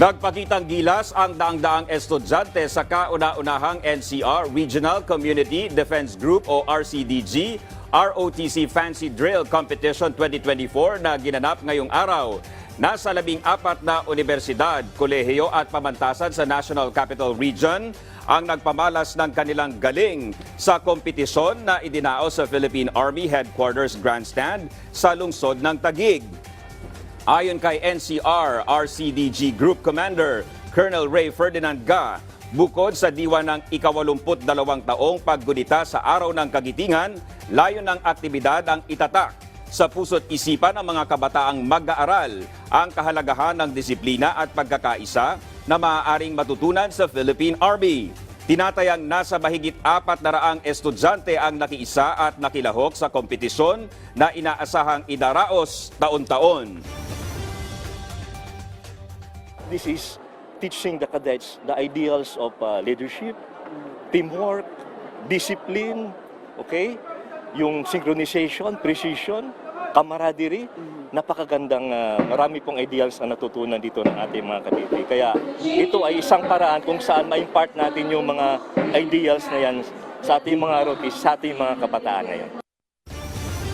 Nagpakitang gilas ang daang-daang estudyante sa kauna-unahang NCR Regional Community Defense Group o RCDG ROTC Fancy Drill Competition 2024 na ginanap ngayong araw. Nasa labing apat na universidad, kolehiyo at pamantasan sa National Capital Region ang nagpamalas ng kanilang galing sa kompetisyon na idinao sa Philippine Army Headquarters Grandstand sa lungsod ng Taguig. Ayon kay NCR RCDG Group Commander Colonel Ray Ferdinand Ga, bukod sa diwa ng ikawalumput dalawang taong paggunita sa araw ng kagitingan, layo ng aktibidad ang itatak sa puso't isipan ng mga kabataang mag-aaral ang kahalagahan ng disiplina at pagkakaisa na maaaring matutunan sa Philippine Army. Tinatayang nasa mahigit apat na raang estudyante ang nakiisa at nakilahok sa kompetisyon na inaasahang idaraos taon-taon. This is teaching the cadets the ideals of uh, leadership, teamwork, discipline, okay? Yung synchronization, precision, camaraderie. Napakagandang uh, marami pong ideals na natutunan dito ng ating mga kadete. Kaya ito ay isang paraan kung saan ma-impart natin yung mga ideals na yan sa ating mga rotis, sa ating mga kabataan ngayon.